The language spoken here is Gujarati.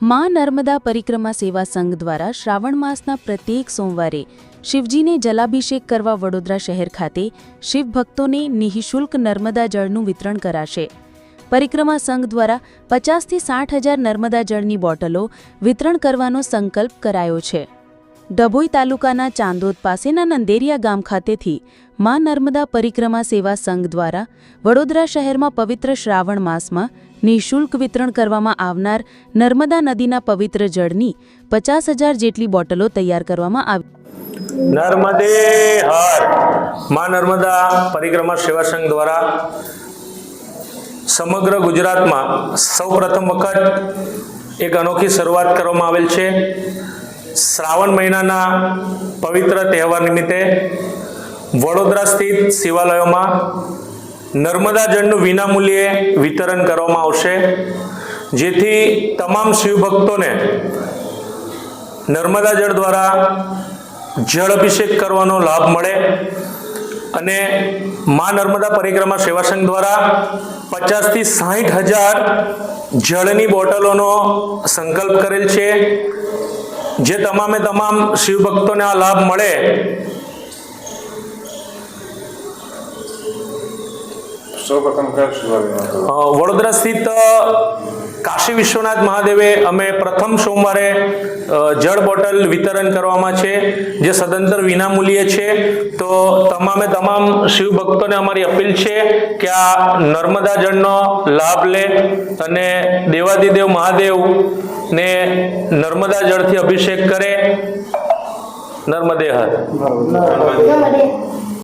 માં નર્મદા પરિક્રમા સેવા સંઘ દ્વારા શ્રાવણ માસના પ્રત્યેક સોમવારે શિવજીને જલાભિષેક કરવા વડોદરા શહેર ખાતે શિવભક્તોને નિઃશુલ્ક નર્મદા જળનું વિતરણ કરાશે. પરિક્રમા સંઘ દ્વારા પચાસથી સાઠ હજાર નર્મદા જળની બોટલો વિતરણ કરવાનો સંકલ્પ કરાયો છે. ડભોઈ તાલુકાના ચાંદોદ પાસેના નંદેરિયા ગામ ખાતેથી માં નર્મદા પરિક્રમા સેવા સંઘ દ્વારા વડોદરા શહેરમાં પવિત્ર શ્રાવણ માસમાં નિઃશુલ્ક વિતરણ કરવામાં આવનાર નર્મદા નદીના પવિત્ર જળની પચાસ હજાર જેટલી બોટલો તૈયાર કરવામાં આવી. નર્મદે હર મા નર્મદા પરિક્રમા સેવા સંઘ દ્વારા સમગ્ર ગુજરાતમાં સૌપ્રથમ વખત એક અનોખી શરૂઆત કરવામાં આવેલ છે. શ્રાવણ મહિનાના પવિત્ર તહેવાર નિમિત્તે વડોદરા સ્થિત શિવાલયોમાં નર્મદા જળનું વિનામૂલ્યે વિતરણ કરવામાં આવશે, જેથી તમામ શિવભક્તોને નર્મદા જળ દ્વારા જળ અભિષેક કરવાનો લાભ મળે અને મા નર્મદા પરિક્રમા સેવા સંઘ દ્વારા પચાસથી સાહીઠ હજાર જળની બોટલોનો સંકલ્પ કરેલ છે. જે તમામે તમામ શિવભક્તોને આ લાભ મળે વડોદરા સ્થિત કાશી વિશ્વનાથ મહાદેવે અમે પ્રથમ સોમવારે જળ બોટલ વિતરણ કરવામાં છે જે સદંતર વિનામૂલ્યે છે. તો તમામે તમામ શિવ ભક્તોને અમારી અપીલ છે કે આ નર્મદા જળનો લાભ લે અને દેવાદિદેવ મહાદેવ ને નર્મદા જળથી અભિષેક કરે નર્મદે હર.